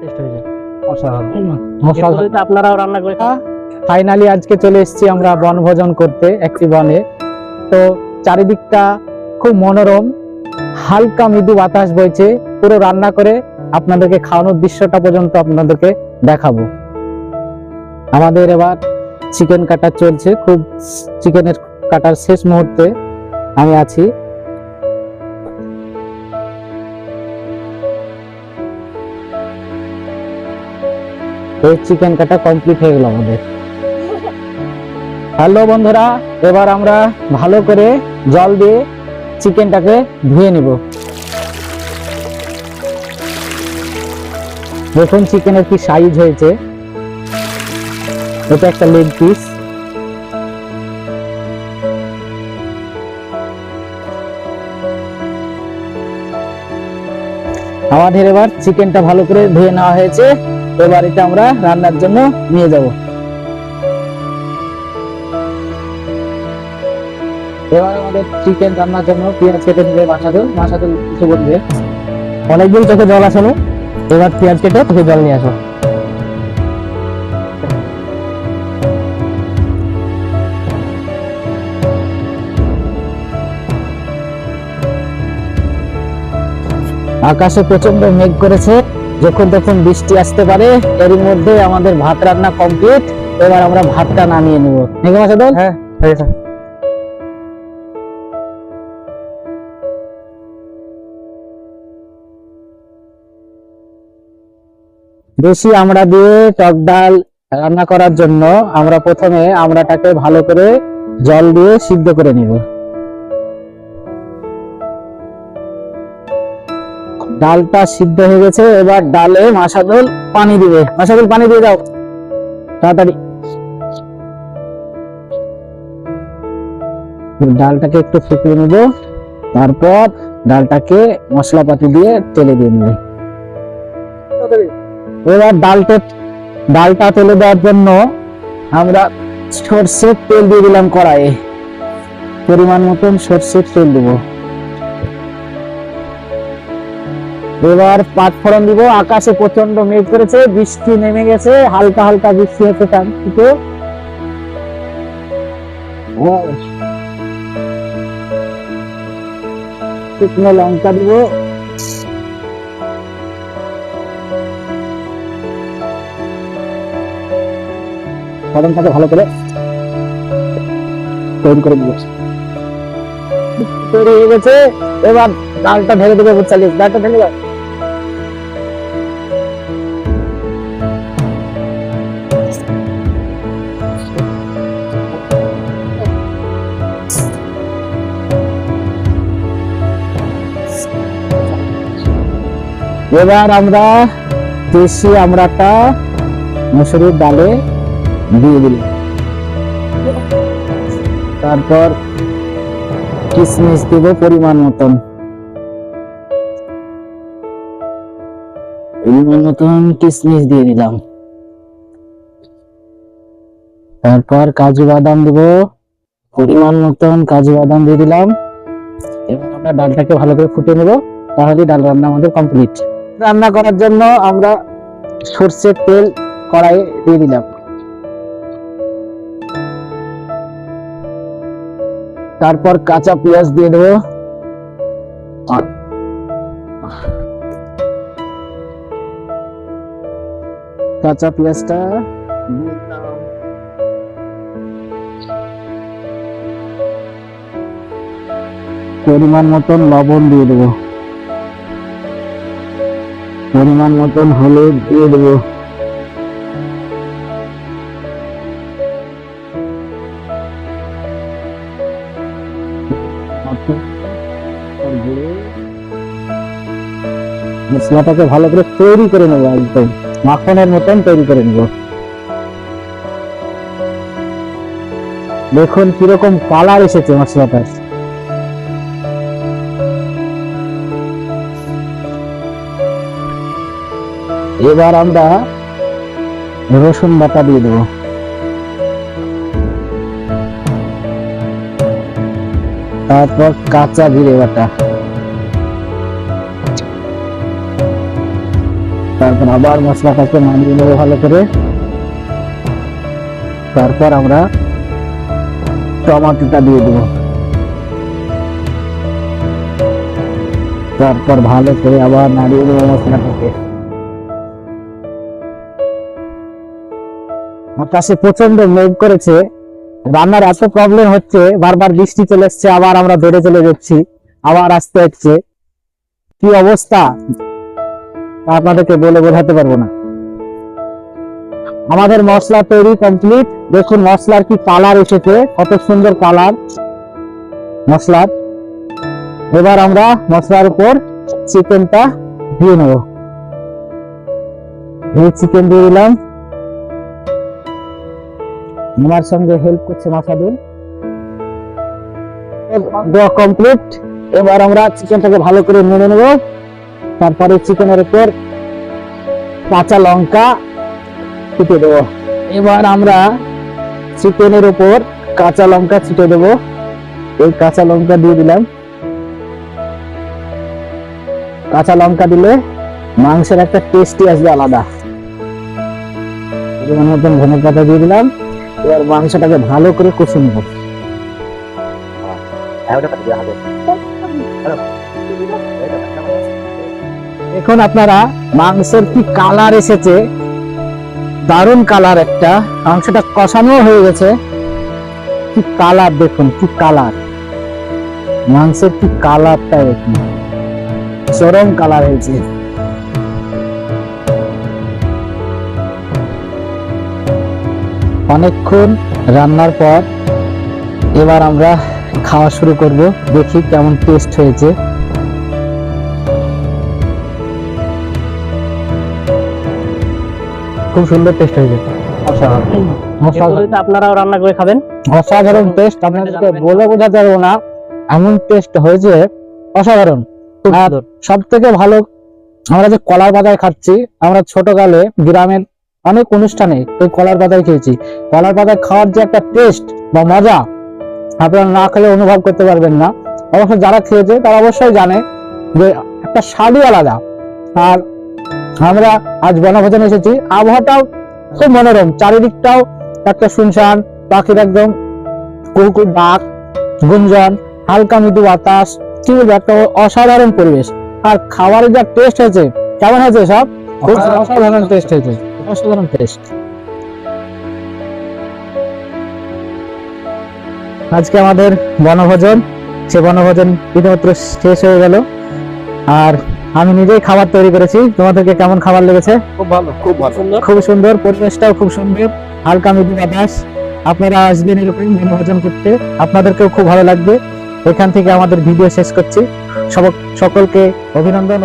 Test হয়েছে মশলা এরপরে আপনারাও রান্না করে ফাইনালি আজকে চলে এসেছি আমরা বনভোজন করতে একটি বনে। তো চারিদিকটা খুব মনোরম হালকা মৃদু বাতাস বইছে পুরো রান্না করে আপনাদেরকে খাওয়ানোর দৃশ্যটা পর্যন্ত আপনাদেরকে দেখাবো। আমাদের এবার চিকেন কাটা চলছে খুব চিকেনের কাটার শেষ মুহূর্তে আমি আছি। এই চিকেন কাটা কমপ্লিট হয়ে গেল আমাদের। হ্যালো বন্ধুরা, এবার আমরা ভালো করে জল দিয়ে চিকেনটাকে ধুয়ে নিব। দেখুন চিকেনের কি সাইজ হয়েছে। এটা একটা লেগ পিস আমাদের এবার চিকেনটা ভালো করে ধুয়ে নেওয়া হয়েছে। এবার এটা আমরা রান্নার জন্য নিয়ে যাব। এবার আমাদের চিকেন রান্নার জন্য পেঁয়াজ কেটে নিবে মাসাদুল মাসাদুল কিছু বলবে। অনেকদিন চোখে জল এবার পেঁয়াজ কেটে তোকে জল নিয়ে আসো। আকাশে প্রচণ্ড মেঘ করেছে। যখন তখন বৃষ্টি আসতে পারে এর মধ্যে আমাদের ভাত রান্না কমপ্লিট এবার আমরা ভাতটা নামিয়ে নেব। নাকি মাসাদুল? হ্যাঁ হয়ে দেশি আমড়া দিয়ে টক ডাল রান্না করার জন্য আমরা প্রথমে আমড়াটাকে ভালো করে জল দিয়ে সিদ্ধ করে নিব। ডালটা সিদ্ধ হয়ে গেছে এবার ডালে মাসাদুল পানি দিবে। মাসাদুল পানি দিয়ে দাও। তাড়াতাড়ি। ডালটাকে একটু ফুটিয়ে নিব। তারপর ডালটাকে মশলাপাতি দিয়ে তেলে দিয়ে নেবে। এবার ডালটা ডালটা তেলে দেওয়ার জন্য আমরা সর্ষের তেল দিয়ে দিলাম কড়াইয়ে। পরিমাণ মতন সর্ষের তেল দেব। এবার পাঁচ ফোড়ন দিব। আকাশে প্রচণ্ড মেঘ করেছে বৃষ্টি নেমে গেছে হালকা হালকা বৃষ্টি হচ্ছে চারদিকে ও। শুকনো লঙ্কা দিব। ফোড়নটাকে ভালো করে তৈরি করে দিব তৈরি হয়ে গেছে। এবার ডালটা ঢেলে দেবে চালিয়ে ডালটা ঢেলে দাও। এবার আমরা দেশি আমড়াটা মুসুরির ডালে দিয়ে দিলাম। তারপর কিশমিশ দিব পরিমাণ মতন। পরিমাণ মতন কিশমিশ দিয়ে দিলাম। তারপর কাজু বাদাম দিব। পরিমাণ মতন কাজু বাদাম দিয়ে দিলাম। এবং আমরা ডালটাকে ভালো করে ফুটে নেব। তাহলে ডাল রান্না আমাদের কমপ্লিট রান্না করার জন্য আমরা সর্ষের তেল কড়াইয়ে দিয়ে দিলাম। তারপর কাঁচা পেঁয়াজ দিয়ে দেবো। কাঁচা পেঁয়াজটা। পরিমাণ মতন লবণ দিয়ে দেবো। পরিমাণ মতন হলুদ দিয়ে দেবো। মশলাটাকে ভালো করে তৈরি করে নেব একদম। মাখনের মতন তৈরি করে নেব। দেখুন কীরকম কালার এসেছে মশলাটার। এবার আমরা রসুন বাটা দিয়ে দেবো। তারপর কাঁচা জিরে বাটা। তারপর আবার মশলাটাকে নামিয়ে নেব ভালো করে। তারপর আমরা টমাটোটা দিয়ে দেবো। তারপর ভালো করে আবার নাড়িয়ে দেবো মশলাটাকে। আকাশে প্রচণ্ড মেঘ করেছে। রান্নার এত প্রবলেম হচ্ছে, বারবার বৃষ্টি চলে এসছে, আবার আমরা বেড়ে চলে যাচ্ছি, আবার আসতে হচ্ছে। কি অবস্থা? আপনাদেরকে বলে বোঝাতে পারব না। আমাদের মশলা তৈরি কমপ্লিট দেখুন মশলার কি কালার এসেছে, কত সুন্দর কালার মশলার। এবার আমরা মশলার উপর চিকেনটা দিয়ে নেব। এই চিকেন দিয়ে দিলাম। আমার সঙ্গে হেল্প করছে মাসাদুল। দেওয়া কমপ্লিট এবার আমরা চিকেনটাকে ভালো করে নেড়ে নেব। তারপরে চিকেনের উপর কাঁচা লঙ্কা ছিটে দেব। এবার আমরা চিকেনের উপর কাঁচা লঙ্কা ছিটে দেব। এই কাঁচা লঙ্কা দিয়ে দিলাম। কাঁচা লঙ্কা দিলে মাংসের একটা টেস্টি আসবে আলাদা। পরিমাণ মতন পাতা দিয়ে দিলাম। এবার মাংসটাকে ভালো করে কষে নেব। এখন আপনারা মাংসের কি কালার এসেছে? দারুণ কালার একটা। মাংসটা কষানো হয়ে গেছে। কি কালার দেখুন, কি কালার মাংসের কি কালারটা দেখুন চরম কালার হয়েছে। অনেকক্ষণ রান্নার পর এবার আমরা খাওয়া শুরু করব। দেখি কেমন টেস্ট হয়েছে। খুব সুন্দর টেস্ট হয়েছে। অসাধারণ অসাধারণ আপনারাও রান্না করে খাবেন? অসাধারণ টেস্ট আপনাদেরকে বলে বোঝাতে পারব না এমন টেস্ট হয়েছে অসাধারণ। সব থেকে ভালো আমরা যে কলার পাতায় খাচ্ছি আমরা ছোটকালে গ্রামের অনেক অনুষ্ঠানে এই কলার পাতায় খেয়েছি। কলার পাতায় খাওয়ার যে একটা টেস্ট বা মজা আপনারা না খেলে অনুভব করতে পারবেন না। অবশ্য যারা খেয়েছে তারা অবশ্যই জানে যে একটা স্বাদই আলাদা। আর আমরা আজ বনভোজনে এসেছি। আবহাওয়াটাও খুব মনোরম। চারিদিকটাও একটা শুনশান পাখির একদম কুকুর ডাক গুঞ্জন হালকা মৃদু বাতাস কি বলব একটা অসাধারণ পরিবেশ। আর খাবারের যা টেস্ট হয়েছে কেমন হয়েছে সব? খুব অসাধারণ টেস্ট হয়েছে। অসাধারণ টেস্ট আজকে আমাদের বনভোজন সে বনভোজন ইতিমাত্র শেষ হয়ে গেল। আর আমি নিজেই খাবার তৈরি করেছি। তোমাদেরকে কেমন খাবার লেগেছে? খুব ভালো খুব ভালো। সুন্দর। খুব সুন্দর পরিবেশটাও খুব সুন্দর। হালকা মৃদু বাতাস। আপনারা আসবেন এরকম বনভোজন করতে। আপনাদেরকেও খুব ভালো লাগবে। এখান থেকে আমাদের ভিডিও শেষ করছি। সব সকলকে অভিনন্দন